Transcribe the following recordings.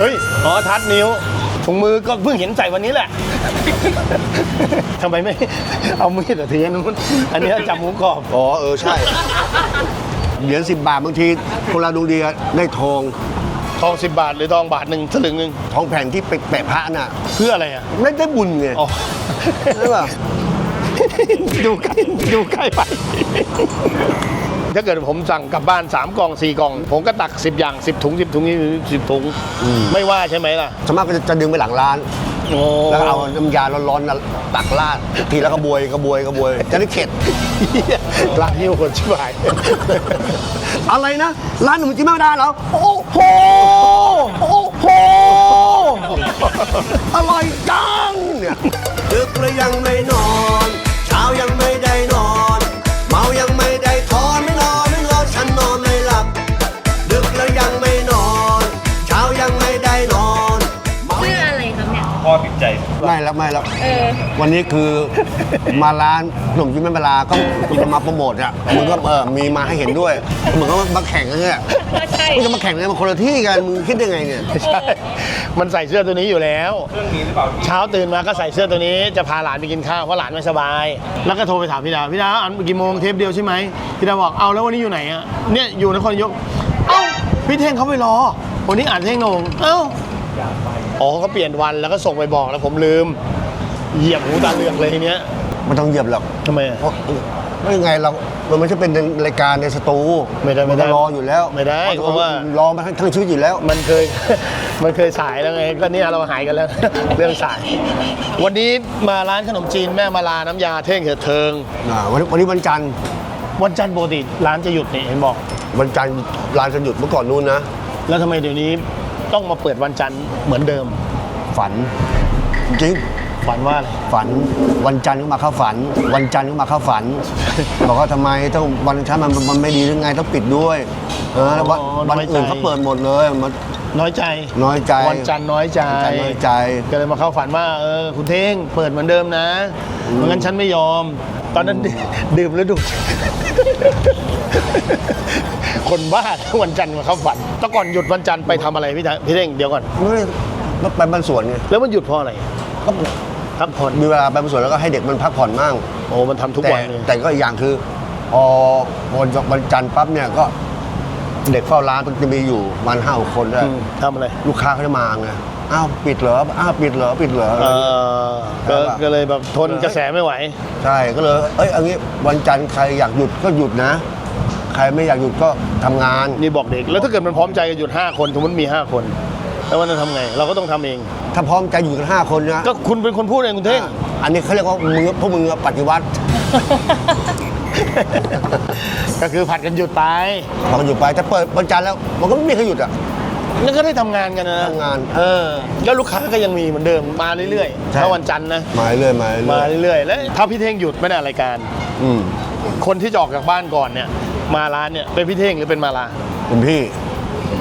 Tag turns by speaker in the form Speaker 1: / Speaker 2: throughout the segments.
Speaker 1: เฮ้ย อ๋อ ทัดนิ้ว ถุงมือก็เพิ่งเห็นใส่วันนี้แหละ ทำไมไม่ เอามีดอะทีนู้น อันเนี้ยจับหมูกรอบ
Speaker 2: อ๋อ เออ ใช่ เหรียญสิบบาทบางทีคนเราดวงดีอะได้ทอง
Speaker 1: ทอง 10 บาทหรือทองบาทหนึ่งสลึงหนึ่ง
Speaker 2: ทองแผ่นที่ไปแปะพระน่ะ
Speaker 1: เพื่ออะไรอะ
Speaker 2: ไม่ได้บุญไง
Speaker 1: อ๋อ
Speaker 2: ใช่ป่ะ
Speaker 1: ดูใกล้ดูใกล้ไป ถ้าเกิดผมสั่งกลับบ้าน 3 กล่อง 4 กล่อง ผมก็ตัก 10 อย่าง 10 ถุง 10 ถุงนี่10 ถุง ไม่ว่าใช่ไหมล่ะ
Speaker 2: สวนมากก็จะจะดึงไปหลังร้าน
Speaker 1: โอ้
Speaker 2: แล้วก็เอาน้ำยาร้อนๆน่ะตักราดทีแล้วก็บวยกระบวยกระบวย จะได้เข็ด
Speaker 1: ร้านนี้โหดชิบหาย
Speaker 2: อะไรนะ ร้านหนุ่มจีนไม่ได้เหรอ โอ้โห โอ้โห ไม่แล้วไม่แล้ว
Speaker 3: เออ
Speaker 2: วันนี้คือมาร้านขนมจีนแม่เวลาก็จะมาโปรโมทอะมึงก็เออมีมาให้เห็นด้วยเหมือนกับว่ามาแข่งกันเนี่ย
Speaker 3: ก็ใช่
Speaker 2: มึงจะมาแข่งกันมันคนละที่กันมึงคิดได้ไงเนี่ย
Speaker 1: ใช่ มันใส่เสื้อตัวนี้อยู่แล้วเช้าตื่นมาก็ใส่เสื้อตัวนี้จะพาหลานไปกินข้าวเพราะหลานไม่สบาย แล้วก็โทรไปถามพี่ดาวพี่ดาวอันกี่โมงเทปเดียวใช่ไหมพี่ดาวบอกเอาแล้ววันนี้อยู่ไหนอะเนี่ยอยู่นครนายกเอ้าพี่เท่งเขาไปรอ วันนี้อ่านเท่งโหนงเอ้าอ๋อเขาเปลี่ยนวันแล้วก็ส่งไปบอกแล้วผมลืม เหยียบหูตาเหลือกเลยทีเนี้ย
Speaker 2: มันต้องเหยียบหรอก
Speaker 1: ทำไมอะ
Speaker 2: เพราะไม่ยังไงเรา มันไม่ใช่เป็นรายการในสตู
Speaker 1: ไม่ได้ไม่ได้
Speaker 2: นก็รออยู่แล้ว
Speaker 1: ไม่ได้เพราะว่า
Speaker 2: รอมาทั้งชีวิตอยู่แล้ว
Speaker 1: มันเคย มันเคยสายแล้วไง ก็เนี่ยเราหายกันแล้ว เรื่องสาย วันนี้มาร้านขนมจีนแม่มาลาน้ำยาเท่งเถิดเทิง
Speaker 2: อ่าวันนี้วันนี้วันจันทร์
Speaker 1: วันจันทร์ปกติร้านจะหยุดนี่เห็นบอก
Speaker 2: วันจันทร์ร้านจะหยุดเมื่อก่อนนู้นนะ
Speaker 1: แล้วทำไมเดี๋ยวนี้ต้องมาเปิดวันจันทร์เหมือนเดิม
Speaker 2: ฝันจริง
Speaker 1: ฝันว่าอะไร
Speaker 2: ฝันวันจันทร์ก็มาเข้าฝัน วันจันทร์ก็มาเข้าฝัน บอกว่าทำไมต้องวันจันทร์มันมันไม่ดีหรือไงต้องปิดด้วย เออแล้ววัน
Speaker 1: อ๋อ
Speaker 2: วัน
Speaker 1: น้อยใจ
Speaker 2: อื่นเขาเปิดหมดเลยมัน
Speaker 1: น้อยใจ
Speaker 2: น้อยใจ
Speaker 1: วันจันทร์น้อยใจ
Speaker 2: วันจันทร์น้อยใจ
Speaker 1: ก็เลยมาเข้าฝันว่าเออคุณเท่งเปิดเหมือนเดิมนะไม่งั้นฉันไม่ยอม ตอนนั้น ดื่มแล้วดูคนบ้าวันจันทร์มาเข้าฝันแต่ก่อนหยุดวันจันทร์ไปทำอะไรพี่ทะพี่เท่งเดี๋ยวก่อน
Speaker 2: ไม่ไม่ไปบ้านสวนไง
Speaker 1: แล้วมันหยุดเพราะอะไร
Speaker 2: ก็
Speaker 1: พักผ่อน
Speaker 2: มีเวลาไปบ้านสวนแล้วก็ให้เด็กมันพักผ่อนมั่ง
Speaker 1: โอ้มันทำทุก
Speaker 2: แต่
Speaker 1: วันเลย
Speaker 2: แต่ก็อีกอย่างคือพอวันวันจันทร์ปั๊บเนี่ยก็เด็กเฝ้าร้านมันจะมีอยู่มันห้าหกคนด้วย
Speaker 1: อืมทำอะไร
Speaker 2: ลูกค้าเขาจะมาไงอ้าวปิดเหรออ้าวปิดเหรอปิดเหรอ
Speaker 1: เออก็
Speaker 2: แล้วแบบ
Speaker 1: ก็เลยแบบทนกระแสไม่ไหว
Speaker 2: ใช่ก็เลยเอ้ยเอันนี้วันจันทร์ใครอยากหยุดก็หยุดนะ ใครไม่อยากหยุดก็ทำงาน
Speaker 1: นี่บอกเด็ก แล้วถ้าเกิดมันพร้อมใจกันหยุด 5 คนสมมติมี 5 คน แล้ววันนั้นทำไง เราก็ต้องทำเอง
Speaker 2: ถ้าพร้อมใจอยู่กันห้าคนนะ
Speaker 1: ก็คุณเป็นคนพูดเองคุณเท่ง
Speaker 2: อะอันนี้เขาเรียกว่ามือพวกมึงอะปฏิวัติ
Speaker 1: ก็คือผัดกันหยุดไป
Speaker 2: พอมันหยุดไปถ้าเปิดวันจันทร์แล้ว มันก็ไม่มีใครหยุดอะ
Speaker 1: นั่นก็ได้ทำงานกันนะ
Speaker 2: ทำงาน
Speaker 1: เออแล้วลูกค้าก็ยังมีเหมือนเดิมมาเรื่อยๆ
Speaker 2: ใช่
Speaker 1: ถ้าวันจันทร์นะ
Speaker 2: มาเรื่อยมาเรื่
Speaker 1: มา
Speaker 2: อย
Speaker 1: เรื่อยๆ แล้วถ้าพี่เท่งหยุดไม่ได้รายการ
Speaker 2: อืม
Speaker 1: คนที่จะออกจากบ้านก่อนเนี่ย มาร้านเนี่ยเป็นพี่เท่งหรือเป็นมาลา
Speaker 2: คุณพี่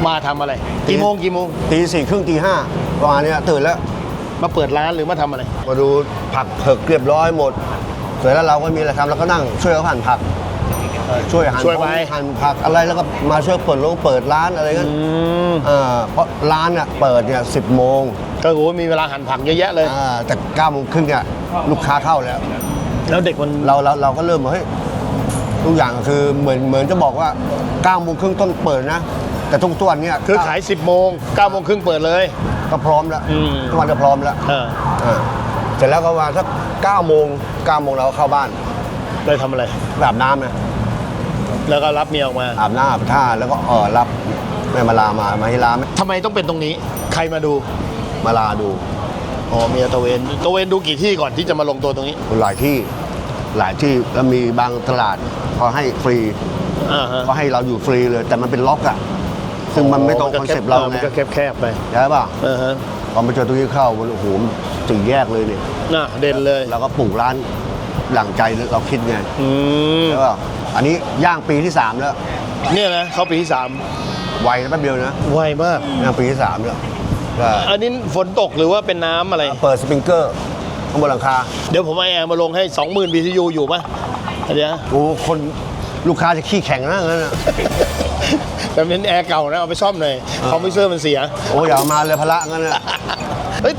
Speaker 1: มาทำอะไร กี่โมงกี่โมง
Speaker 2: ตีสี่ครึ่งตีห้าประมาณเนี้ยตื่นแล้ว
Speaker 1: มาเปิดร้านหรือมาทำอะไร
Speaker 2: มาดูผักเผือกเรียบร้อยหมด เสร็จแล้วเราก็มีอะไรทำเราก็นั่งช่วยเขาหั่นผักเอ่อช่วยหั่น
Speaker 1: ช่วยไป
Speaker 2: หั่นผักอะไรแล้วก็มาช่วยเปิดโรงเปิดร้านอะไรเงี้ย
Speaker 1: อืม
Speaker 2: เออเพราะร้านอะเปิดเนี่ยสิบโมง
Speaker 1: ก็โอ้โหมีเวลาหั่นผักเยอะแยะเลย
Speaker 2: อ่าแต่เก้าโมงครึ่งเนี่ยลูกค้าเข้าแล้ว
Speaker 1: แล้วเด็กมัน
Speaker 2: เราเราเราก็เริ่มว่าเฮ้ยทุกอย่างคือเหมือนเหมือนจะบอกว่า9ก้าโมงครึ่งต้นเปิดนะ แต่ทุกตัวนเนี่ย
Speaker 1: คือขาย 10 โมง9โมงครึ่งเปิดเลย
Speaker 2: ก็พร้อมแล้ว
Speaker 1: อืม
Speaker 2: ทุกวันจะพร้อมแล้ว
Speaker 1: เออ
Speaker 2: อ่าเสร็จแล้วก็ว่าสักเก้าโมงเก้าโมงเราก็เข้าบ้าน
Speaker 1: เลยทำอะไร
Speaker 2: ไปอาบน้ำนะ
Speaker 1: แล้วก็รับเมียออกมา
Speaker 2: อาบน้ำอาบท่าแล้วก็เออรับแม่มาลามามาให้ลาแม่
Speaker 1: ทำไมต้องเป็นตรงนี้ ใครมาดู
Speaker 2: มาลาดู
Speaker 1: อ๋อเมียตะเวนตะเวนดูกี่ที่ก่อนที่จะมาลงตัวตรงนี้
Speaker 2: หลายที่หลายที่แล้วมีบางตลาดเขาให้ฟรี
Speaker 1: อ่าฮะ
Speaker 2: เขาให้เราอยู่ฟรีเลย แต่มันเป็นล็อกอะ ซึ่งมันไม่ตรงคอนเซ็ปต์เรา
Speaker 1: มั
Speaker 2: ไง
Speaker 1: นก็แคบๆไป
Speaker 2: ใช่ป่ะ
Speaker 1: เออฮะ
Speaker 2: พอมาเจอตรงนี้เข้ามันโอ้โหถึงแยกเลยเนี่ย
Speaker 1: น่ะเด่นเลย
Speaker 2: เราก็ปลูกร้านหลังใจเราคิดไง
Speaker 1: อืม
Speaker 2: ใช่ป่ะอันนี้ย่างปีที่3แล้ว
Speaker 1: เนี่ยนะเขาปีที่สาม
Speaker 2: ไวนะแป๊บเดียวนะ
Speaker 1: ไวมาก
Speaker 2: ย่างปีที่3แล้วก็
Speaker 1: อันนี้ฝนตกหรือว่าเป็นน้ำอะไร
Speaker 2: เปิดสปริงเกอร์ข้างบนหลังคา
Speaker 1: เดี๋ยวผมเอาแอร์มาลงให้ 20,000 BTU อยู่ป่ะเดี๋ยว
Speaker 2: โอ้คนลูกค้าจะขี้แข็งนะงั้นน่ะ
Speaker 1: แต่เป็นแอร์เก่านะ เอาไปซ่อมหน่อยคอมพิวเซอร์มันเสีย
Speaker 2: โอ้ยอย่าเอามาเลยพละงั้นนะ
Speaker 1: เฮ้ย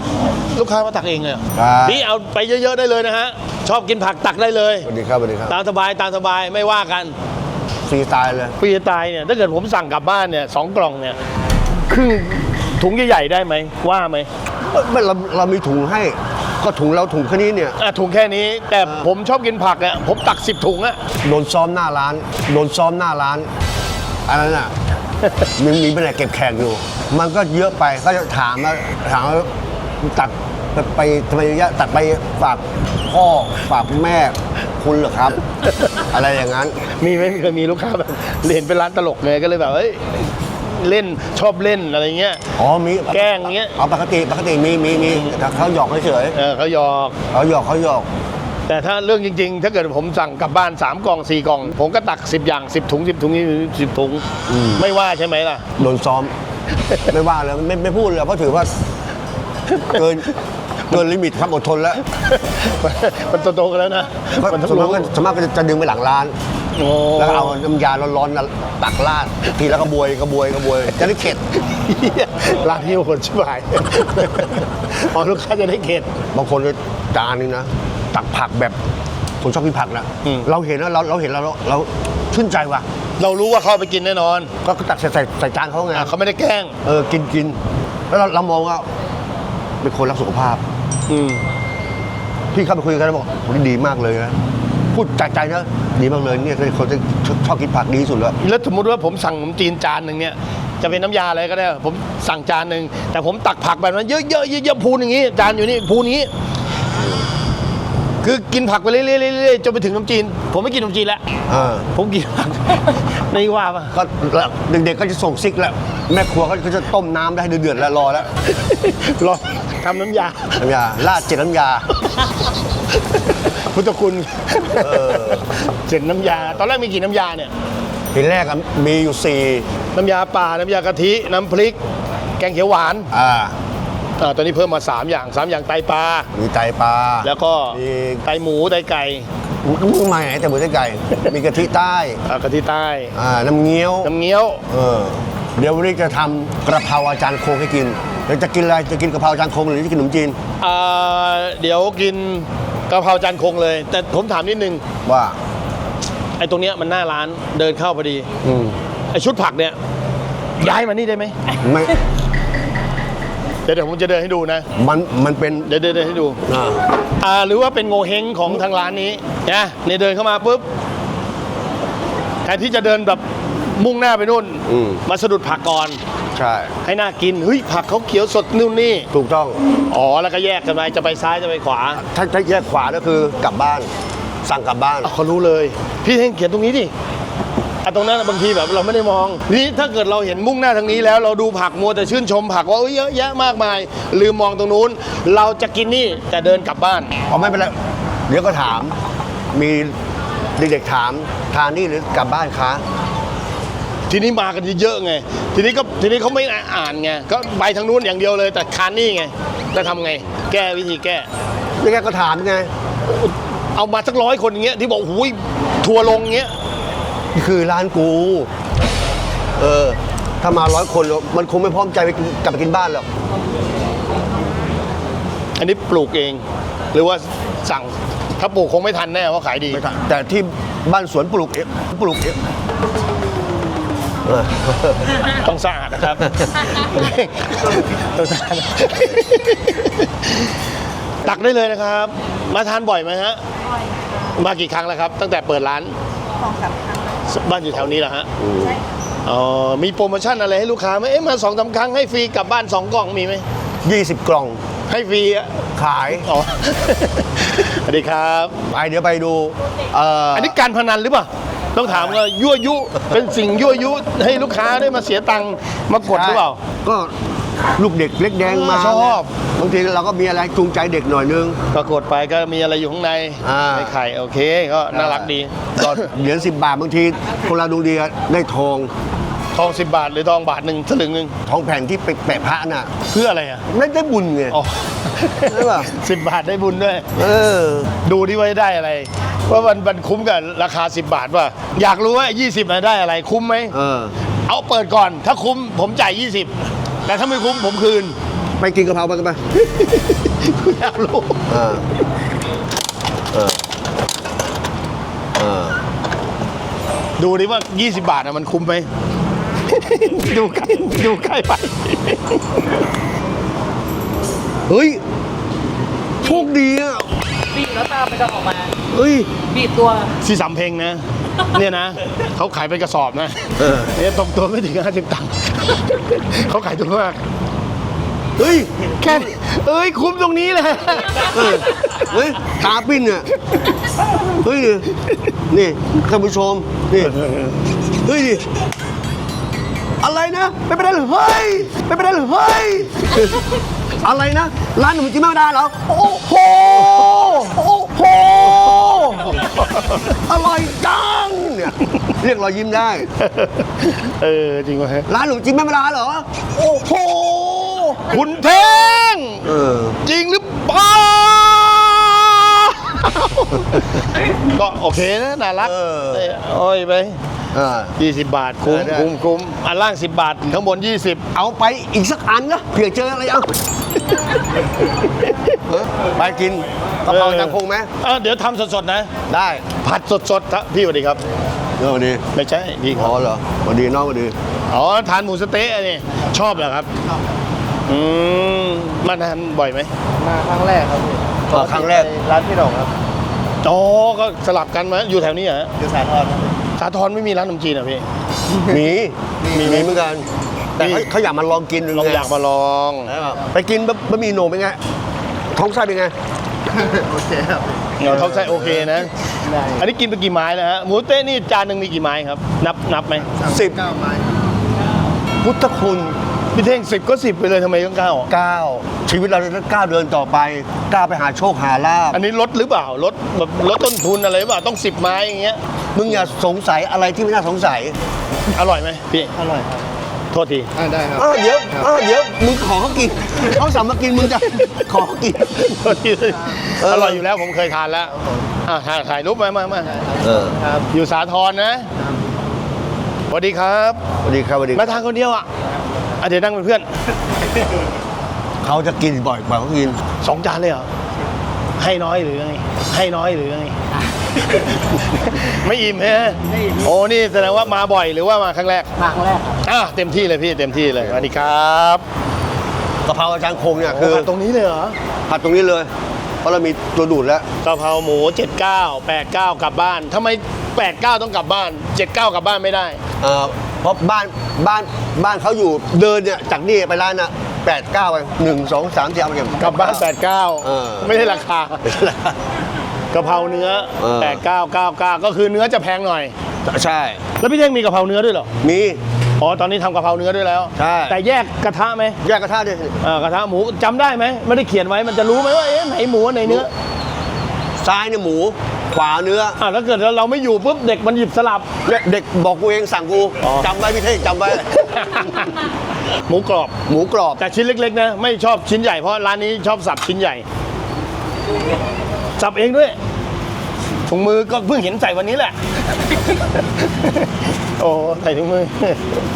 Speaker 1: ลูกค้ามาตักเองเลยเหรอ
Speaker 2: ครับ
Speaker 1: พี่เอาไปเยอะ ๆ ได้เลยนะฮะ ชอบกินผักตักได้เลย
Speaker 2: สวัสดีครับสวัสดีครับ
Speaker 1: ตามสบายตามสบายไม่ว่ากัน
Speaker 2: ฟรีสไตล์เลย
Speaker 1: ฟรีสไตล์เนี่ย ถ้าเกิดผมสั่งกลับบ้านเนี่ยสองกล่องเนี่ยครึ่งถุงใหญ่ๆได้ไหมว่าไหม
Speaker 2: ไม่เราเรามีถุงให้ ก็ถุงเราถุงแค่นี้เนี่ย
Speaker 1: อะถุงแค่นี้ แต่ผมชอบกินผักอะผมตักสิบถุงอะ
Speaker 2: โดนซ้อมหน้าร้าน โดนซ้อมหน้าร้าน อันนั้นอะมีมีแผนกเก็บแขกอยู่ มันก็เยอะไปก็จะถามว่าถามว่าตักไปไปทำไมเยอะแยะตักไปฝากพ่อฝากแม่คุณเหรอครับ อะไรอย่างนั้น
Speaker 1: มีไหมเคยมีลูกค้าแบบเห็นเป็นร้านตลกเลยก็เลยแบบเฮ้ยเล่นชอบเล่นอะไรเงี้ย
Speaker 2: อ๋อมี
Speaker 1: แกล้งเงี้ย
Speaker 2: อ๋อปกติปกติมีมีมีแต่เขาหยอกเฉย
Speaker 1: เออเขาหยอก
Speaker 2: ๆเขาหยอกเขาหยอก
Speaker 1: แต่ถ้าเรื่องจริง ๆ ถ้าเกิดผมสั่งกลับบ้าน 3กล่อง 4กล่อง ผมก็ตัก 10 อย่าง 10 ถุง 10 ถุงนี่10 ถุง ไม่ว่าใช่ไหมล่ะ
Speaker 2: โดนซ้อม ไม่ว่าเลยไม่ไม่พูดเลยเพราะถือว่า เกินเกินลิมิตความอดทนแล้ว
Speaker 1: มันโตๆกันแล้วนะ
Speaker 2: เพราะ
Speaker 1: มันต้อ
Speaker 2: ส่วน
Speaker 1: ง
Speaker 2: มาก
Speaker 1: รู้
Speaker 2: ก็ส่วนมากก็จะดึงไปหลังร้าน
Speaker 1: โอ้
Speaker 2: แล้วก็เอาน้ำยาร้อนๆน่ะตักราดทีแล้วก็บวยกระบวยกระบวยจะได้เข็ด
Speaker 1: ร้านที่คนชิบหายอ๋อลูกค้าจะได้เข็ด
Speaker 2: บางคนก็จานนึงนะ ตักผักแบบคนชอบกินผักนะ
Speaker 1: อืม
Speaker 2: เราเห็นแล้วเราเราเห็นแล้วเราเราชื่นใจว่ะ
Speaker 1: เรารู้ว่าเขาเอาไปกินแน่นอน
Speaker 2: ก็ตักใส่ใส่ใส่จานเขาไง
Speaker 1: อะเขาไม่ได้แกล้ง
Speaker 2: เออกินกินแล้วเราเรามองว่าเป็นคนรักสุขภาพ
Speaker 1: อืม
Speaker 2: พี่เข้าไปคุยกันแล้วบอกโหนี่ดีมากเลยนะพูดจากใจนะดีมากเลยเนี่ยคือคนที่ชอบกินผักดีที่สุดแล้ว
Speaker 1: แล้วสมมติว่าผมสั่งขนมจีนจานหนึ่งเนี่ยจะเป็นน้ำยาอะไรก็ได้ ผมสั่งจานหนึ่งแต่ผมตักผักแบบนั้นเยอะๆเยอะๆพูนอย่างนี้ จานอยู่นี่พูนนี้ คือกินผักไปเรื่อยๆเรื่อยๆจนไปถึงขนมจีน ผมไม่กินขนมจีนแล้ว
Speaker 2: เออ
Speaker 1: ผมกินผักไม่ว่าป่ะ
Speaker 2: ก็เด็กๆก็จะส่งซิกแล้ว แม่ครัวก็จะต้มน้ำได้เดือดๆแล้วรอแล้ว
Speaker 1: รอทำน้ำยา
Speaker 2: น้ำยาราดเจ็ดน้ำยา
Speaker 1: พุทธคุณ
Speaker 2: เออ
Speaker 1: เสร็จน้ำยา ตอนแรกมีกี่น้ำยาเนี่ย
Speaker 2: ทีแรกอะมีอยู่สี่
Speaker 1: น้ำยาป่าน้ำยากะทิ น้ำพริก แกงเขียวหวาน
Speaker 2: อ่า
Speaker 1: อ่าตอนนี้เพิ่มมา 3 อย่าง 3 อย่างไตปลา
Speaker 2: มีไตปลา
Speaker 1: แล้วก็
Speaker 2: มี
Speaker 1: ไตหมูไตไก่
Speaker 2: มึงมาไหนแต่หมูไตไก่ มีกะทิใต้
Speaker 1: อ่ากะทิใต้
Speaker 2: อ่าน้ำเงี้ยว
Speaker 1: น้ำเงี้ยว
Speaker 2: เออเดี๋ยววันนี้จะทำกระเพราอาจารย์โคงให้กินแล้วจะกินอะไรจะกินกระเพราอาจารย์โคงหรือจะกินขนมจีน
Speaker 1: อ่าเดี๋ยวกินกะเพราจานคงเลย แต่ผมถามนิดนึง
Speaker 2: ว่า
Speaker 1: ไอ้ตรงเนี้ยมันหน้าร้านเดินเข้าพอดี
Speaker 2: อืม
Speaker 1: ไอ้ชุดผักเนี่ยย้ายมานี่ได้ไหม
Speaker 2: ไม่
Speaker 1: เดี๋ยวเดี๋ยวผมจะเดินให้ดูนะ
Speaker 2: มันมันเป็น
Speaker 1: เดี๋ยวเดินเดินให้ดู
Speaker 2: อ่า
Speaker 1: อ่าหรือว่าเป็นโงเฮงของทางร้านนี้นะเนี่ยเดินเข้ามาปุ๊บแทนที่จะเดินแบบมุ่งหน้าไปนู่น
Speaker 2: อืม
Speaker 1: มาสะดุดผักก่อน
Speaker 2: ใช่
Speaker 1: ให้น่ากินเฮ้ยผักเขาเขียวสดนู่นนี่
Speaker 2: ถูกต้อง
Speaker 1: อ๋อ แล้วก็แยกกันไปจะไปซ้ายจะไปขวา
Speaker 2: ถ้าถ้าแยกขวาก็คือกลับบ้าน สั่งกลับบ้าน
Speaker 1: อะเขารู้เลย พี่เท่งเขียนตรงนี้ดิ อะตรงนั้นบางทีแบบเราไม่ได้มองนี่ถ้าเกิดเราเห็นมุ่งหน้าทางนี้แล้ว เราดูผักมัวแต่ชื่นชมผักว่าเอ้ยเยอะแยะมากมาย ลืมมองตรงนู้น เราจะกินนี่แต่เดินกลับบ้าน
Speaker 2: อ๋อไม่เป็นไรเดี๋ยวก็ถาม มีเด็กๆถามทานนี่หรือกลับบ้านคะ
Speaker 1: ทีนี้มากันเยอะไง ทีนี้ก็ทีนี้เขาไม่อ่านไงก็ไปทางนู้นอย่างเดียวเลย แต่คานนี่ไงจะทำไง แก้วิธีแก้
Speaker 2: นี่แกก็ถามไง
Speaker 1: เอามาสักร้อยคนอย่างเงี้ยที่บอกหุยทัวร์ลงเงี้ย
Speaker 2: นี่ คือร้านกู เออ ถ้ามาร้อยคนแล้วมันคงไม่พร้อมใจไปกินกลับไปกินบ้านหรอก
Speaker 1: อันนี้ปลูกเอง หรือว่าสั่ง ถ้าปลูกคงไม่ทันแน่เพราะขายดี
Speaker 2: ไม่ทันแต่ที่บ้านสวนปลูกเองปลูกเองเออ
Speaker 1: ต้องสะอาดนะครับ ต้องสะอาดตักได้เลยนะครับ มาทานบ่อยไหมฮะ มากี่ครั้งแล้วครับ ตั้งแต่เปิดร้าน
Speaker 3: สองสามครั้งแล้ว
Speaker 1: บ้านอยู่แถวนี้เหรอฮะ
Speaker 3: ใช่
Speaker 1: อ๋อมีโปรโมชั่นอะไรให้ลูกค้าไหมเอ๊ะมาสองสาครั้งให้ฟรีกลับบ้านสองกล่องมีไหม
Speaker 2: ยี่สิบกล่อง
Speaker 1: ให้ฟรีอะ
Speaker 2: ขาย
Speaker 1: อ๋อ สวัสดีครับ
Speaker 2: ไปเดี๋ยวไปดูเอ่อ
Speaker 1: อั
Speaker 2: อั
Speaker 1: นนี้การพนันหรือเปล่า ต้องถามว่ายั่วยุ เป็นสิ่งยั่วยุให้ลูกค้าได้มาเสียตังค์มากดหรือเปล่า
Speaker 2: ก็ ลูกเด็กเล็กแดงมา
Speaker 1: ชอบ
Speaker 2: บางทีเราก็มีอะไรจูงใจเด็กหน่อยนึง
Speaker 1: ก็กดไปก็มีอะไรอยู่ข้างใน
Speaker 2: อ่า
Speaker 1: ในไข่โอเคก็น่ารักดี
Speaker 2: ก็เหรียญสิบบาทบางทีคนเราดวงดีอะได้ทอง
Speaker 1: ทองสิบบาทหรือทองบาทหนึ่งสลึงหนึ่ง
Speaker 2: ทองแผ่นที่ไปแปะพระน่ะ
Speaker 1: เพื่ออะไรอะ
Speaker 2: ไม่ได้บุญไง
Speaker 1: อ๋อ
Speaker 2: ใช่ป่ะ
Speaker 1: สิบบาทได้บุญด้วย
Speaker 2: เออ
Speaker 1: ดูที่ว่าได้อะไร ว่ามันมันคุ้มกับราคา 10 บาทป่ะ อยากรู้ว่า 20น่ะได้อะไร คุ้มไหม
Speaker 2: เออ
Speaker 1: เอาเปิดก่อน ถ้าคุ้มผมจ่าย 20 แต่ถ้าไม่คุ้มผมคืน
Speaker 2: ไปกินกะเพราไปกันไป
Speaker 1: อยากรู้
Speaker 2: อ่าเออเออ
Speaker 1: ดูดิว่า 20 บาทอะมันคุ้มไหม ดูใกล้ดูใกล้ไป
Speaker 2: เฮ้ย โชคดีอะ
Speaker 3: บีบแล้วตามมันจะออกมา
Speaker 2: เฮ้ย
Speaker 3: บีบตัว
Speaker 1: ที่สำเพ็งนะ เนี่ยนะเขาขายเป็นกระสอบนะ
Speaker 2: เออ
Speaker 1: เนี่ยตรงตัวไม่ถึง50ตังค์เขาขายถูกมาก
Speaker 2: เฮ้ย
Speaker 1: แค่เอ้ยคุ้มตรงนี้แหละ
Speaker 2: เออเฮ้ยตาปิ้นอะเฮ้ยนี่ท่านผู้ชมนี่เฮ้ยอะไรนะไม่เป็นไรเหรอเฮ้ยไม่เป็นไรเหรอเฮ้ยอะไรนะ ร้านหนุ่มจีนไม่ได้เหรอโอ้โหโอ้ โหอร่อยจังเนี่ยเรียกรอยยิ้มได้
Speaker 1: เออ จริงวะฮะ
Speaker 2: ร้านหนุ่มจีนไม่ได้เหรอ โอ้โห
Speaker 1: คุณเท่ง
Speaker 2: เออ
Speaker 1: จริงหรือเปล่า ก็โอเคนะน่ารัก
Speaker 2: เออ
Speaker 1: เอ้ยโอ้ยไป
Speaker 2: อ่า
Speaker 1: 20 บาท คุ้ม
Speaker 2: เออได้
Speaker 1: คุ้มคุ้มอันล่าง 10 บาท ข้างบน 20
Speaker 2: เอาไปอีกสักอันนะเผื่อเจออะไรเอาเออ ไปกินกะเพราจังคงไหม
Speaker 1: เออเดี๋ยวทำสดๆนะ
Speaker 2: ได้
Speaker 1: ผัดสดๆครับพี่สวัสดีครับ
Speaker 2: เออวันนี้
Speaker 1: ไม่ใช่พี่ค
Speaker 2: อ๋
Speaker 1: รั
Speaker 2: อบเหรอวันดีน้องวันดี
Speaker 1: อ๋อทานหมูสะเต๊ะอันนี่ชอบเหรอครับอืมมาทานบ่อยไหม
Speaker 4: มาครั้งแรกครับพี่
Speaker 2: อ๋อครั้งแรก
Speaker 4: ร้านพี่หนงครับ
Speaker 1: อ๋อก็สลับกันมาอยู่แถวนี้เหรอฮะ
Speaker 4: อยู่สาทรครับ
Speaker 1: สาทรไม่มีร้านขนมจีนเหรอพี่
Speaker 2: มี มีมีเหมือนกัน แต่เขา
Speaker 1: มี
Speaker 2: เขาอยากมาลองกิน
Speaker 1: เราอยากมาลอง
Speaker 2: ไปกินบะบะหมี่โหนงเป็นไงท้องไส้เป็นไง
Speaker 4: โอเคครับ
Speaker 1: เงาท้องไส้โอเคนะ
Speaker 4: ได้
Speaker 1: อันนี้กินไปกี่ไม้นะฮะ หมูเต๊ะนี่จานหนึ่งมีกี่ไม้ครับ นับนับไหม
Speaker 2: สิบ
Speaker 4: เก้าไม้
Speaker 2: พุทธคุณ
Speaker 1: พี่เท่งสิบก็สิบไปเลยทำไมต้องเก้า
Speaker 2: เก้าชีวิตเราจะต้องก้าวเดินต่อไปก้าวไปหาโชคหาลาบ
Speaker 1: อันนี้ลดหรือเปล่าลดแบบลดต้นทุนอะไรหรือเปล่าต้องสิบไม้อย่างเงี้ย
Speaker 2: มึงอย่าสงสัยอะไรที่ไม่น่าสงสัย
Speaker 1: อร่อยไหมพี่
Speaker 4: อร่อยครับ
Speaker 1: โทษที
Speaker 4: อ่าได้ครับ
Speaker 2: อ้าวเดี๋ยวอ้าวเดี๋ยวมึงขอเขากินเขาสั่งมากินมึงจะขอเขากิน
Speaker 1: โทษที
Speaker 2: เออ
Speaker 1: อร่อยอยู่แล้วผมเคยทานแล้วอะถ่ายถ่ายรูปมามามา
Speaker 2: เออ
Speaker 4: ครับ
Speaker 1: อยู่สาทรนะสวัสดีครับ
Speaker 2: สวัสดีครับสวัสดี
Speaker 1: มาทานคนเดียวอะอะเดี๋ยวนั่งเป็นเพื่อน
Speaker 2: เขาจะกินบ่อยกว่าเขากิน
Speaker 1: สองจานเลยเหรอให้น้อยหรือไงให้น้อยหรือไง ไม่อิ่มฮะ
Speaker 3: ไม่อิ่ม
Speaker 1: โอ้นี่แสดงว่ามาบ่อยหรือว่ามาครั้งแรก
Speaker 3: มาครั้งแรกครับ
Speaker 1: อะเต็มที่เลยพี่เต็มที่เลยสวัสดีครับ
Speaker 2: กะเพราอาจารย์คงเนี่ย
Speaker 1: คื
Speaker 2: คืออ
Speaker 1: ตรงนี้เลยเหรอ
Speaker 2: ผัดตรงนี้เลย เพราะเรามีตัวดูดแล้ว
Speaker 1: กะเพราหมู 79 89 กลับบ้านทำไม 89 ต้องกลับบ้าน 79 กลับบ้านไม่ได้
Speaker 2: เอ่อเพราะบ้านบ้านบ้านเขาอยู่เดินเนี่ยจากนี่ไปร้านน่ะแปดเก้าไปหนึ่งสองสามสี่เอาไปเก็บ
Speaker 1: กลับบ้าน
Speaker 2: เออ
Speaker 1: 89ไม่ได้ราคา กะเพราเนื้อ
Speaker 2: เออ
Speaker 1: 8999ก็คือเนื้อจะแพงหน่อย
Speaker 2: ใช่
Speaker 1: แล้วพี่เท่งมีกะเพราเนื้อด้วยเหรอ
Speaker 2: มี
Speaker 1: อ๋อ ตอนนี้ทำกะเพราเนื้อด้วยแล้ว
Speaker 2: ใช่
Speaker 1: แต่แยกกระทะไหม
Speaker 2: แยกกระทะด้วย
Speaker 1: เอ่อกระทะหมูจำได้ไหม ไม่ได้เขียนไว้ มันจะรู้ไหมว่าเอ๊ะไหนหมูอันไหนเนื้อ
Speaker 2: ซ้ายเนี่ยหมู ขวาเนื้อ
Speaker 1: อะแล้วเกิดเราไม่อยู่ปุ๊บเด็กมันหยิบสลับ
Speaker 2: เนี่ยเด็กบอกกูเองสั่งกู
Speaker 1: อ๋อ
Speaker 2: จำไว้พี่เท่งจำไว้
Speaker 1: หมูกรอบ
Speaker 2: หมูกรอบ
Speaker 1: แต่ชิ้นเล็กๆนะ ไม่ชอบชิ้นใหญ่เพราะร้านนี้ชอบสับชิ้นใหญ่ สับเองด้วยถุงมือก็เพิ่งเห็นใส่วันนี้แหละ โอ้ใส่ถุงมือ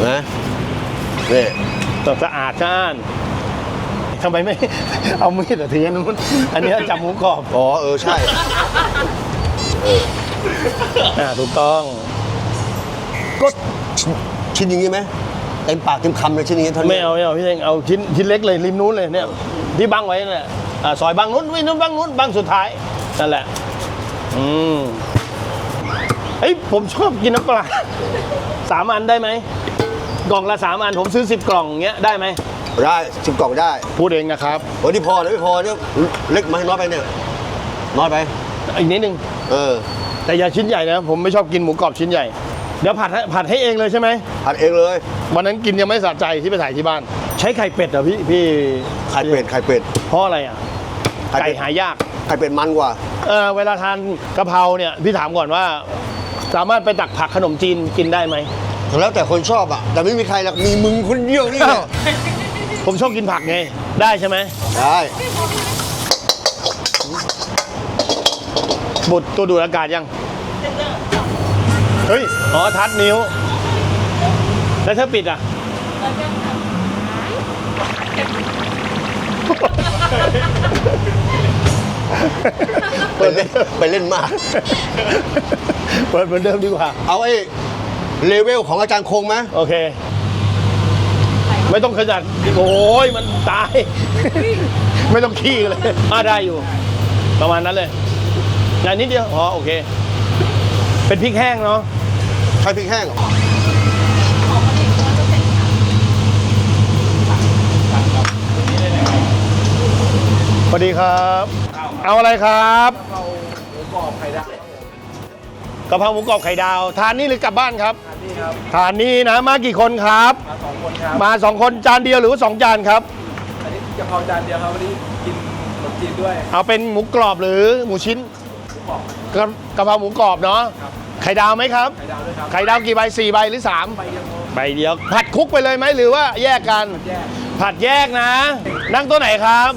Speaker 2: นะนี่
Speaker 1: ต้องสะอาดจ้านทำไมไม่ เอามีดอะทีอันนู้นอันนี้จับหมูกรอบ
Speaker 2: อ๋อ เออ ใช่
Speaker 1: อ่าถูกต้อง
Speaker 2: ก็ชิ้นชิ้นอย่างงี้ไหมเต็มปากเต็มคำเลยชิ้นอย่างงี้เท่านี้
Speaker 1: ไม่เอาไม่เอาพี่เองเอาชิ้นชิ้นเล็กเลยริมนู้นเลยเนี่ยที่บังไว้เนี่ยอ่าซอยบังนู้นวิ่งนู้นบังนู้นบังสุดท้าย นั่นแหละ อืมเฮ้ยผมชอบกินน้ำปลาสามอันได้ไหม กล่องละสามอัน ผมซื้อสิบกล่องอย่างเงี้ยได้ไหม
Speaker 2: ได้สิบกล่องได้
Speaker 1: พูดเองนะครับ
Speaker 2: โอ้ยนี่พอแล้วไม่พอเนี่ยเล็กไหมน้อยไปเนี่ยน้อยไป
Speaker 1: อีกนิดนึง
Speaker 2: เออ
Speaker 1: แต่อย่าชิ้นใหญ่นะ ผมไม่ชอบกินหมูกรอบชิ้นใหญ่ เดี๋ยวผัดให้ผัดให้เองเลยใช่ไหม
Speaker 2: ผัดเองเลย
Speaker 1: วันนั้นกินยังไม่สะใจที่ไปถ่ายที่บ้าน ใช้ไข่เป็ดเหรอพี่พี่
Speaker 2: ไข่เป็ดไข่เป็ด
Speaker 1: เพราะอะไรอะ
Speaker 2: ไข่เป็
Speaker 1: ไก่
Speaker 2: ด
Speaker 1: หายาก
Speaker 2: ไข่เป็ดมันกว่า
Speaker 1: เออเวลาทานกะเพราเนี่ยพี่ถามก่อนว่า สามารถไปตักผักขนมจีนกินได้ไหม
Speaker 2: แล้วแต่คนชอบอะ แต่ไม่มีใครหรอกมีมึงคนเดียวนี่แหละ
Speaker 1: ผมชอบกินผักไง ได้ใช่ไหม
Speaker 2: ได้
Speaker 1: บุดตัวดูดอากาศยัง เฮ้ย อ๋อ ทัดนิ้ว แล้วถ้าปิดอะ
Speaker 2: ไปเล่นไปเล่นมาก
Speaker 1: เปิดเหมือนเดิมดีกว่า
Speaker 2: เอาไอ้เลเวลของอาจารย์คงไหม
Speaker 1: โอเค ไม่ต้องขยันโอ้ยมันตาย ไม่ต้องขี้เลยอ่าได้อยู่ ประมาณนั้นเลยงานนิดเดียวอ๋อโอเค เป็นพริกแห้งเนาะ
Speaker 2: ใช้พริกแห้งเหรอ
Speaker 1: สวัสดีครับ เอาอะไรครับกะเพราหมูกรอบไข่ดาวทานนี่หรือกลับบ้านครับ ทานนี่นะมากี่คนครับ
Speaker 4: มาสองคนครับ
Speaker 1: มาสองคนจานเดียวหรือว่าสองจานครับ
Speaker 4: อันนี้กะเพราจานเดียวครับ วันนี้กินขนมจีนด้วย
Speaker 1: เอาเป็นหมูกรอบหรือหมูชิ้นกะกะเพราหมูกรอบเนาะไข่ดาวไหมครับ
Speaker 4: ไข่ดาวด้วยครับ
Speaker 1: ไข่ดาวกี่ใบสี่ใบหรือสาม
Speaker 4: ไปยังโม
Speaker 1: ใบเดียว ผัดคุกไปเลยไหมหรือว่าแยกกัน
Speaker 4: แยก
Speaker 1: ผัดแยกนะ นั่งตัวไหนครับ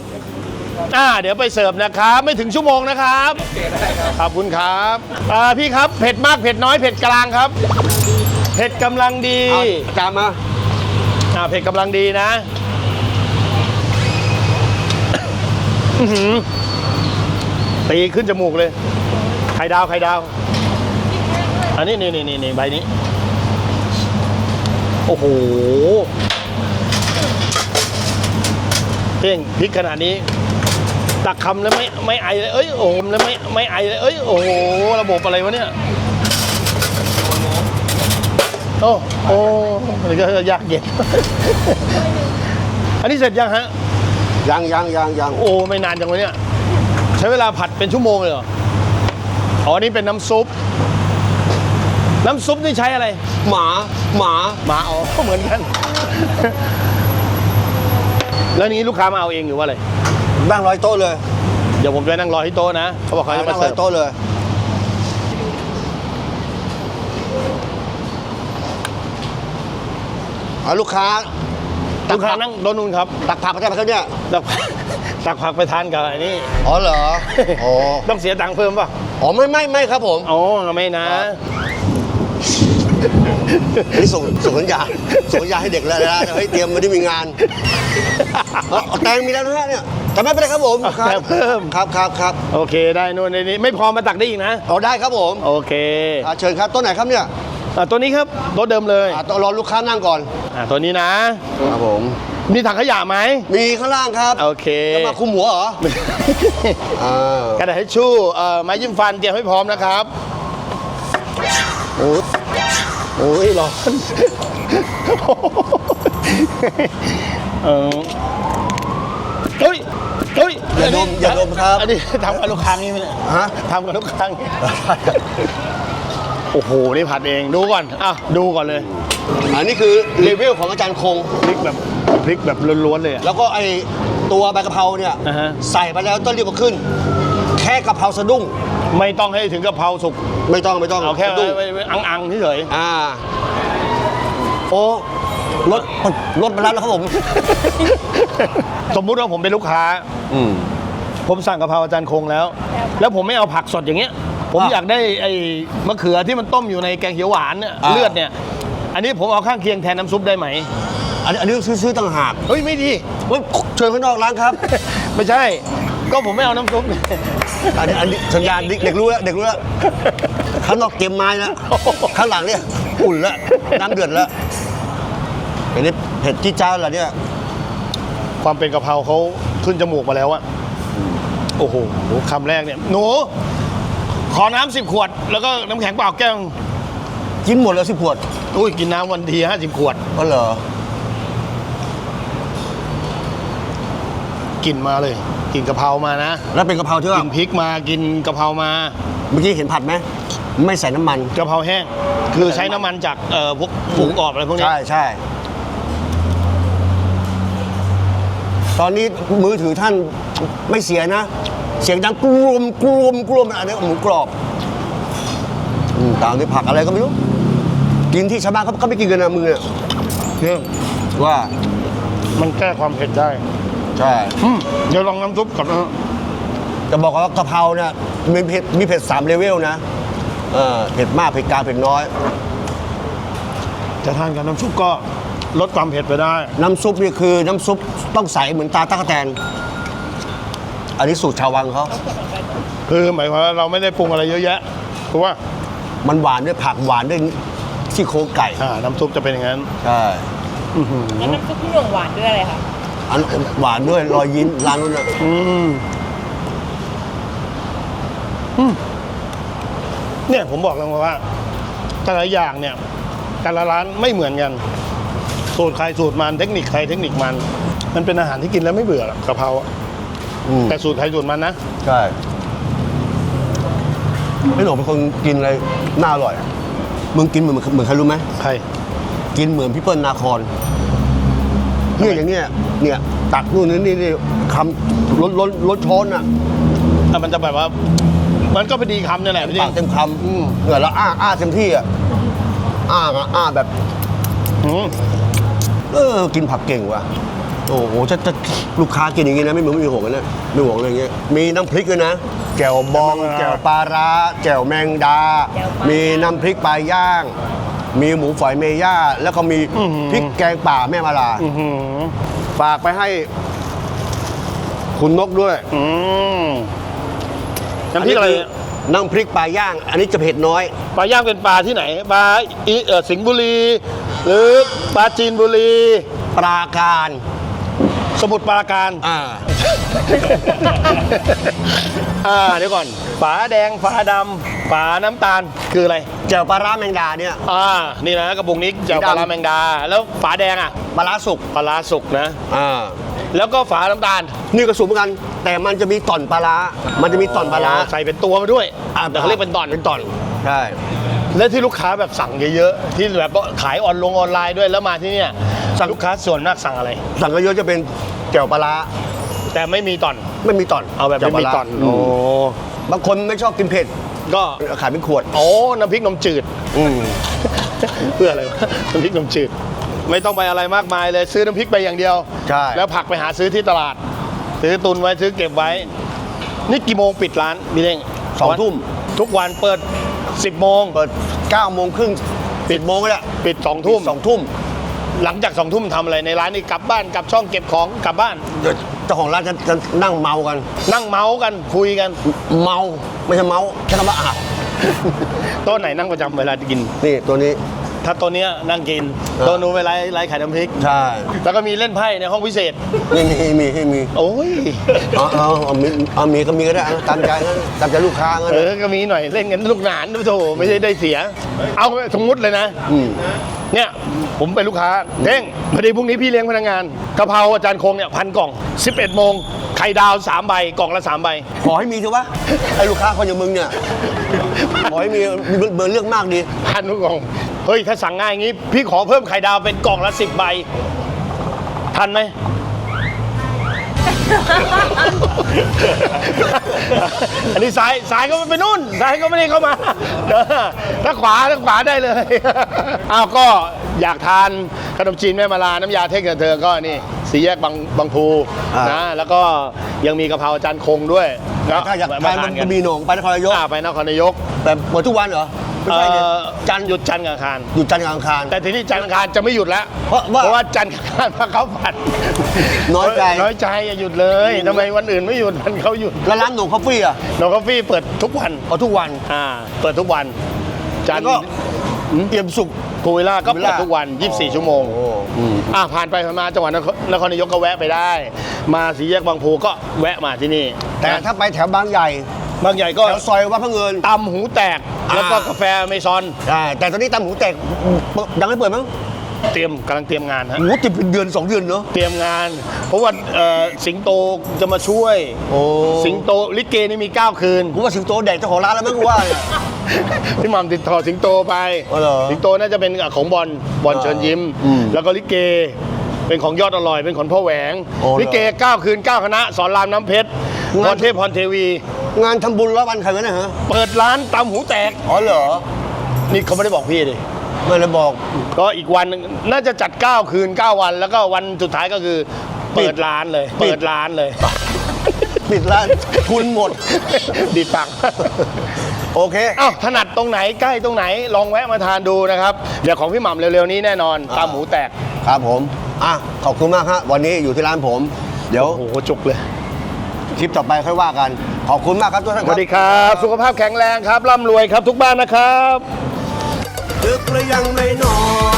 Speaker 1: อ่าเดี๋ยวไปเสิร์ฟนะครับ ไม่ถึงชั่วโมงนะครับ
Speaker 4: เกได้ครับ
Speaker 1: ขอบคุณครับอ่าพี่ครับเผ็ดมากเผ็ดน้อยเผ็ดกลางครับ เผ็ดกำลังดี
Speaker 2: เอาอาจารย์มา
Speaker 1: อ่าเผ็ดกำลังดีนะอื้อหือตีขึ้นจมูกเลยไข่ดาวไข่ดาว อันนี้นี่นี่นี่นี่ใบนี้ โอ้โหเพ่งพริกขนาดนี้ ตักคำแล้วไม่ไม่ไอเลย เอ้ยโอ้โหแล้วไม่ไม่ไอเลย เอ้ยโอ้โหระบบอะไรวะเนี่ยโอ้โอ้มันก็ยากเย็น อันนี้เสร็จยังฮะ
Speaker 2: ยังยังยังยัง
Speaker 1: โอ้ไม่นานจังวะเนี่ย ใช้เวลาผัดเป็นชั่วโมงเลยเหรอ อ๋อนี่เป็นน้ำซุป น้ำซุปนี่ใช้อะไร
Speaker 2: หมาหมา
Speaker 1: หมา อ๋อ เหมือนกัน แล้วนี้ลูกค้ามาเอาเองหรือว่าอะไร
Speaker 2: แบ่งร้อยโต๊ะเลย
Speaker 1: เดี๋ยวผมจะไปนั่งรอที่โต๊ะนะเขาบอกเขาจะ
Speaker 2: แบ่
Speaker 1: มาง
Speaker 2: ร้
Speaker 1: เสิ
Speaker 2: อย
Speaker 1: ร์ฟ
Speaker 2: โต๊ะเลย เอาลูกค้า
Speaker 1: ลูกค้านั่งโต๊ะนู้นครับ
Speaker 2: ตักผักก็ได้ไหมครับเนี่ย
Speaker 1: ตักตักผักไปทานกับไอ้นี่
Speaker 2: อ๋อเหรอ อ๋อ
Speaker 1: ต้องเสียตังค์เพิ่มป่ะ
Speaker 2: อ๋อไม่ไม่ไม่ครับผม
Speaker 1: อ๋อไม่นะ
Speaker 2: นี่ส่งส่งสัญญาณส่งสัญญาณให้เด็กแล้วนะเฮ้ยเตรียมไม่ได้มีงานเอาเอาแตงมีแล้วนะฮะเนี่ย แต่ไม่เป็นไรครับผม
Speaker 1: เอาแตงเพิ่ม
Speaker 2: ครับครับครับ
Speaker 1: โอเคได้นู่นในนี้ไม่พอมาตักได้อีกนะ
Speaker 2: เอาได้ครับผม
Speaker 1: โอเค
Speaker 2: อะเชิญครับต้นไหนครับเนี่ย
Speaker 1: อะตัวนี้ครับโต๊ะเดิมเลย
Speaker 2: อะต้องรอลูกค้านั่งก่อน
Speaker 1: อะตัวนี้นะ
Speaker 2: ครับผม
Speaker 1: มีถังขยะไหม
Speaker 2: มีข้างล่างครับ
Speaker 1: โอเค
Speaker 2: จะมาคุมหัวเหรออ่าก
Speaker 1: ระดาษทิชชู่เอ่อไม้ยิ้มฟันเตรียมให้พร้อมนะครับโอ้ยโอ้ยร้อน เออเฮ้ยเฮ้ย
Speaker 2: อย่าดมอย่าดมครับ
Speaker 1: อันนี้ทำกับลูกค้างนี่ไหมเนี่ย
Speaker 2: ฮะ
Speaker 1: ทำกับลูกค้างนี่โอ้โห นี่ผัดเองดูก่อนอะดูก่อนเลย
Speaker 2: อันนี้คือเลเวลของอาจารย์คง
Speaker 1: พริกแบบพริกแบบล้วนๆเลยอะ
Speaker 2: แล้วก็ไอตัวใบกะเพราเนี่ย
Speaker 1: อ่าฮะ
Speaker 2: ใส่ไปแล้วต้องรีบมาขึ้น แค่กะเพราสะดุ้ง
Speaker 1: ไม่ต้องให้ถึงกะเพราสุก
Speaker 2: ไม่ต้องไม่ต้อง
Speaker 1: เอาแค่
Speaker 2: สะดุ้ง
Speaker 1: ไว้ไว้อังๆเฉย
Speaker 2: อ่าโอ้รถรถมาแล้วนะครับผม
Speaker 1: ๆสมมุติว่าผมเป็นลูกค้า
Speaker 2: อืม
Speaker 1: ผมสั่งกะเพราอาจารย์คงแล้ว แล้วผมไม่เอาผักสดอย่างเงี้ย ผม
Speaker 2: อะ
Speaker 1: อยากได้ไอ้มะเขือที่มันต้มอยู่ในแกงเขียวหวานเนี่ย
Speaker 2: อ่า
Speaker 1: เลือดเนี่ย อันนี้ผมเอาข้างเคียงแทนน้ำซุปได้ไหม
Speaker 2: อันนี้อันนี้ซื้อซื้อต่างหาก
Speaker 1: เฮ้ยไม่ดี
Speaker 2: เฮ้ยเชิญข้างนอกร้านครับ
Speaker 1: ไม่ใช่ ก็ผมไม่เอาน้ำซุป
Speaker 2: อันนี้อันนี้สัญญาณเด็กเด็กรู้แล้วเด็กรู้แล้วข้างนอกเตรียมไม้แล้วข้างหลังเนี่ยอุ่นแล้วน้ำเดือดแล้วอันนี้เผ็ดจี้จ้าดเหรอเนี่ย
Speaker 1: ความเป็นกะเพราเขาขึ้นจมูกมาแล้วอะ โอ้โหคำแรกเนี่ย หนู ขอน้ำสิบขวด แล้วก็น้ำแข็งเปล่าแก้ว
Speaker 2: กินหมดแล้วสิขวด
Speaker 1: อุ้ยกินน้ำวันทีห้าสิบขวด
Speaker 2: ก็เหรอ
Speaker 1: กลิ่นมาเลยกลิ่นกะเพรามานะ
Speaker 2: แล้วเป็นกะเพราที่
Speaker 1: ก
Speaker 2: ว่า
Speaker 1: ลิ่นพริกมากินกะเพรามา
Speaker 2: เมื่อกี้เห็นผัดไหมไม่ใส่น้ำมัน
Speaker 1: กะเพราแห้ง คือใช้น้ำมันจากเอ่อพวกหมูกรอบอะไรพวกนี้
Speaker 2: ใช่ใช่ ตอนนี้มือถือท่านไม่เสียนะ เสียงดังกรวมกรวมกรวมอันนี้หมูกรอบอืมตามด้วยผักอะไรก็ไม่รู้ กินที่ชาวบ้านเขาเขาไม่กินกันนะมือเนี่ย
Speaker 1: เนี่ย
Speaker 2: ว่า
Speaker 1: มันแก้ความเผ็ดได้
Speaker 2: ใช่
Speaker 1: อืมเดี๋ยวลองน้ำซุปก่อนนะ
Speaker 2: จะบอกว่ากะเพราเนี่ยมีเผ็ดมีเผ็ดสามเลเวลนะเออเผ็ดมากเผ็ดกลางเผ็ดน้อย
Speaker 1: แจะทานกับน้ำซุปก็ ลดความเผ็ดไปได้
Speaker 2: น้ำซุปนี่คือน้ำซุปต้องใสเหมือนตาตะกแตน อันนี้สูตรชาววังเขา
Speaker 1: คือหมายความว่าเราไม่ได้ปรุงอะไรเยอะแยะถูกป่ะ
Speaker 2: มันหวานด้วยผักหวานด้วยซี่โครงไก่
Speaker 1: อ่าน้ำซุปจะเป็นอย่างนั้น
Speaker 2: ใช่
Speaker 3: แล้วน้ำซุปพี่หน่งหวานด้วยอะไรคะ
Speaker 2: อันหวานด้วยรอยยิ้มร้านนู้นน่ะ
Speaker 1: อืมอืมเนี่ยผมบอกแล้วว่า แต่ละอย่างเนี่ย แต่ละร้านไม่เหมือนกัน สูตรใครสูตรมันเทคนิคใครเทคนิคมัน มันเป็นอาหารที่กินแล้วไม่เบื่อหรอกกะเพราอะ
Speaker 2: อืม
Speaker 1: แต่สูตรใครสูตรมันนะ
Speaker 2: ใช่พี่หนุ่มเป็นคนกินอะไรน่าอร่อย มึงกินเหมือนเหมือนใครรู้ไหม
Speaker 1: ใคร
Speaker 2: กินเหมือนพี่เปิ้ลนาคอนเนี่ยอย่างเนี้ยเนี่ยตักนู่นนี่นี่นี่คำล้นล้นล้นช้อนอะ
Speaker 1: อะมันจะแบบว่า มันก็พอดีคำนี่แหละพี่
Speaker 2: ปาก
Speaker 1: เด้
Speaker 2: เต็
Speaker 1: ง
Speaker 2: มคำเหงื่อแล้วอ้าอ้าเต็มที่อะอ้าอะอ้าแบบ
Speaker 1: อืม
Speaker 2: เออ กินผักเก่งว่ะ โอ้โหจะจะลูกค้ากินอย่างงี้นะ ไม่เหมือนไม่มีห่วงกันนะไม่ห่วงอะไรอย่างเงี้ย มีน้ำพริกด้วยนะ แจ่วบอง แจ่วปลาร้า แจ่วแมงดา มีน้ำพริกปลาย่าง มีหมูฝอยเมย่า แล้วก็มีพริกแกงป่าแม่มาลา
Speaker 1: อื้อหือ
Speaker 2: ฝากไปให้คุณนกด้วย
Speaker 1: อืมน้ำพริกอะไร
Speaker 2: นนี้คืน้ำพริกปลาย่าง อันนี้จะเผ็ดน้อย
Speaker 1: ปลาย่างเป็นปลาที่ไหน ปลาอีเออสิงห์บุรี หรือปลาจีนบุรี
Speaker 2: ปลาการ
Speaker 1: สมุทรปราการ
Speaker 2: อ่า
Speaker 1: อ่าเดี๋ยวก่อน ฝาแดงฝาดำฝาน้ำตาลคืออะไร
Speaker 2: แจ่วปลาร้าแมงดาเนี่ย
Speaker 1: อ่า นี่นะกระปุกนี้เจ้า
Speaker 2: สีดำ
Speaker 1: ปลาร้าแมงดา แล้วฝาแดงอะ
Speaker 2: ปลาร้าสุก
Speaker 1: ปลาร้าสุกนะ
Speaker 2: อ่า
Speaker 1: แล้วก็ฝาน้ำตาล
Speaker 2: นี่ก็สูงเหมือนกัน แต่มันจะมีต่อนปลาร้ามันจะมีต่อนปลาร้า
Speaker 1: ใส่เป็นตัวมาด้วยแต่เขาเรียกเป็นตอน
Speaker 2: เป็นต่อน ใช่
Speaker 1: และที่ลูกค้าแบบสั่งเยอะๆที่แบบขายออนลงออนไลน์ด้วยแล้วมาที่เนี่ยลูกค้าส่วนมากสั่งอะไร
Speaker 2: สั่งก็เยอะจะเป็นแจ่วปลาร้า
Speaker 1: แต่ไม่มีตอน
Speaker 2: ไม่มีต่อน
Speaker 1: เอาแบบ
Speaker 2: จ่ว
Speaker 1: ไม่
Speaker 2: ป
Speaker 1: มี
Speaker 2: ลาร้า
Speaker 1: ตอน
Speaker 2: ม
Speaker 1: โอ้
Speaker 2: บางคนไม่ชอบกินเผ็ด
Speaker 1: ก็
Speaker 2: ขายเป็นขวด
Speaker 1: โอ้น้ำพริกนมจืด
Speaker 2: อืม
Speaker 1: เพื่ออะไรวะน้ำพริกนมจืด ไม่ต้องไปอะไรมากมายเลยซื้อน้ำพริกไปอย่างเดียว
Speaker 2: ใช่
Speaker 1: แล้วผักไปหาซื้อที่ตลาด ซื้อตุนไว้ซื้อเก็บไว้ นี่กี่โมงปิดร้านพี่เด้ง
Speaker 2: สองทุ่ม
Speaker 1: ทุกวันเปิด 10 โมง
Speaker 2: เปิด9โมงครึ่งปิดโมงก็ได้
Speaker 1: ปิด2ทุ่ม
Speaker 2: สองทุ่ม
Speaker 1: หลังจาก2ทุ่มทำอะไรในร้านนี่กลับบ้านกลับช่องเก็บของกลับบ้าน
Speaker 2: เดี๋ยวเจ้าของร้านจะจะนั่งเมากัน
Speaker 1: นั่งเมาส์กันคุยกัน
Speaker 2: เมาไม่ใช่เมาแค่คำว่าอาบ
Speaker 1: โต๊ะไหนนั่งประจำเวลากิน
Speaker 2: นี่ตัวนี้
Speaker 1: ถ้าโต๊ะเนี้ยนั่งกิน
Speaker 2: อ่า
Speaker 1: โต๊ะนู้นไปไล่ไล่ขายน้ำพริก
Speaker 2: ใช่
Speaker 1: แล้วก็มีเล่นไพ่ในห้องพิเศษ
Speaker 2: นี่มีมีให้มี
Speaker 1: โอ้ย
Speaker 2: เอาเอาเอามีเอามีก็มีก็ได้เอาตามใจงั้นตามใจลูกค้างั้น
Speaker 1: เออก็มีหน่อยเล่นกันลูกหนานดูโถไม่ใช่ได้เสีย เอาสมมุติเลยนะ
Speaker 2: อืม
Speaker 1: เนี่ยผมเป็นลูกค้าเด้งพอดีพรุ่งนี้พี่เลี้ยงพนักงานกะเพราอาจารย์คงเนี่ยพันกล่อง 11 โมงไข่ดาว 3 ใบกล่องละ 3 ใบ
Speaker 2: ขอให้มีเถอะวะไอ้ลูกค้าคนอย่างมึงเนี่ย ขอให้มีมีเบอร์เลือกมากดี
Speaker 1: พันทุกกล่อง เฮ้ย ถ้าสั่งง่ายอย่างงี้ พี่ขอเพิ่มไข่ดาวเป็นกล่องละ10ใบ ทันไหม อันนี้ซ้ายซ้ายก็ไม่ไปนู่นซ้ายก็ไม่ได้เข้ามาเด้อถ้าขวาถ้าขวาได้เลย อ้าวก็อยากทานขนมจีนแม่มาลา น้ำยาเทคกับเธอก็นี่สีแยกบางบางพู
Speaker 2: อ่าน
Speaker 1: นะ แล้วก็ยังมีกะเพราจานคงด้วย
Speaker 2: ถ้าอยาก
Speaker 1: แวะ
Speaker 2: ทาน
Speaker 1: ม
Speaker 2: มันมีโหน่งไปนครนายก
Speaker 1: อ่าไปนครนายก
Speaker 2: แต่เปิดทุกวันเหรอ ไม่
Speaker 1: เอ่
Speaker 2: ใช่เนี่ย
Speaker 1: อ
Speaker 2: จันทร์
Speaker 1: หยุดจันทร์กับอังคาร
Speaker 2: หยุดจันทร์กับอังคาร
Speaker 1: แต่ทีนี้จันทร์อังคารจะไม่หยุดแล้ว
Speaker 2: เพราะว่า
Speaker 1: เพราะว่าจันทร์กับอังคารพาเขาผัด
Speaker 2: น้อยใจ
Speaker 1: น้อยใจอย่าหยุดเลยทำไมวันอื่นไม่หยุดวันเขาหยุด
Speaker 2: แล้วร้านโหน่งคอฟฟี่อะ
Speaker 1: โนกาแฟเปิดทุกวัน
Speaker 2: เอาทุกวัน
Speaker 1: อ่าเปิดทุกวัน จันท
Speaker 2: แล้ว
Speaker 1: ร์
Speaker 2: ก็เอี่ยมสุก
Speaker 1: ภูวิลล่าก็
Speaker 2: ภูวิล
Speaker 1: เปิด
Speaker 2: ล่า
Speaker 1: ทุกวัน 24 ชั่วโมง
Speaker 2: อืม
Speaker 1: อ่าผ่านไปผ่านมาจังหวัดนครนครนายกก็แวะไปได้ มาสีแยกบางพูก็แวะมาที่นี่
Speaker 2: แต่
Speaker 1: นะ
Speaker 2: ถ้าไปแถวบางใหญ่
Speaker 1: บางใหญ่ก็
Speaker 2: แถวซอยวัดพระเงิน
Speaker 1: ตำหูแตก แล้วก็
Speaker 2: อ่า
Speaker 1: กาแฟเมซอน
Speaker 2: ใช่แต่ตอนนี้ตำหูแตกยังไม่เปิดมั้ง
Speaker 1: เตรียมกำลังเตรียมงานฮะ
Speaker 2: หูติดเป็นเดือนสองเดือนเนาะ
Speaker 1: เตรียมงาน เพราะว่าเอ่อสิงโตจะมาช่วย
Speaker 2: โอ้
Speaker 1: สิงโตลิเกนี่มี 9 คืน
Speaker 2: กูว่าสิงโตแดกเจ้าของร้านแล้วมั้งกูว่าเนี่ย
Speaker 1: พี่หม่ำติดต่อสิงโตไป
Speaker 2: อ๋อเหรอ
Speaker 1: สิงโตน่าจะเป็นของบอลบอลเชิญยิ้ม
Speaker 2: อืม
Speaker 1: แล้วก็ลิเก เป็นของยอดอร่อย เป็นของพ่อแหวง
Speaker 2: โอ้เหรอ
Speaker 1: ลิเก 9 คืน 9 คณะ สอนรามน้ำเพชรพ
Speaker 2: งั้น
Speaker 1: รเทพพรเทวี
Speaker 2: งานทำบุญร้อยวันใครวะเนี่ยฮะ
Speaker 1: เปิดร้านตำหูแตก
Speaker 2: อ๋อเหรอ
Speaker 1: นี่เขาไม่ได้บอกพี่ดิ
Speaker 2: ไม่ได้บอก
Speaker 1: ก็อีกวันหนึ่งน่าจะจัด 9 คืน 9 วัน แล้วก็วันสุดท้ายก็คือเปิดร้านเลย
Speaker 2: ปิด
Speaker 1: เปิดร้านเลย
Speaker 2: ปิดร้านทุนหมด
Speaker 1: ดีดปาก
Speaker 2: โอเค
Speaker 1: อ้าวถนัดตรงไหนใกล้ตรงไหนลองแวะมาทานดูนะครับ เดี๋ยวของพี่หม่ำเร็วๆนี้แน่นอน
Speaker 2: อ่า
Speaker 1: ตามหมูแตก
Speaker 2: ครับผม อะ ขอบคุณมากฮะ วันนี้อยู่ที่ร้านผม เดี๋ยว
Speaker 1: โอ้โหจุกเลย
Speaker 2: คลิปต่อไปค่อยว่ากัน ขอบคุณมากครับทุกท่าน
Speaker 1: ส
Speaker 2: ครั
Speaker 1: วั
Speaker 2: บ
Speaker 1: สดีครับ สุขภาพแข็งแรงครับร่ำรวยครับทุกบ้านนะครับ
Speaker 2: ดึกแล้วยังไม่นอน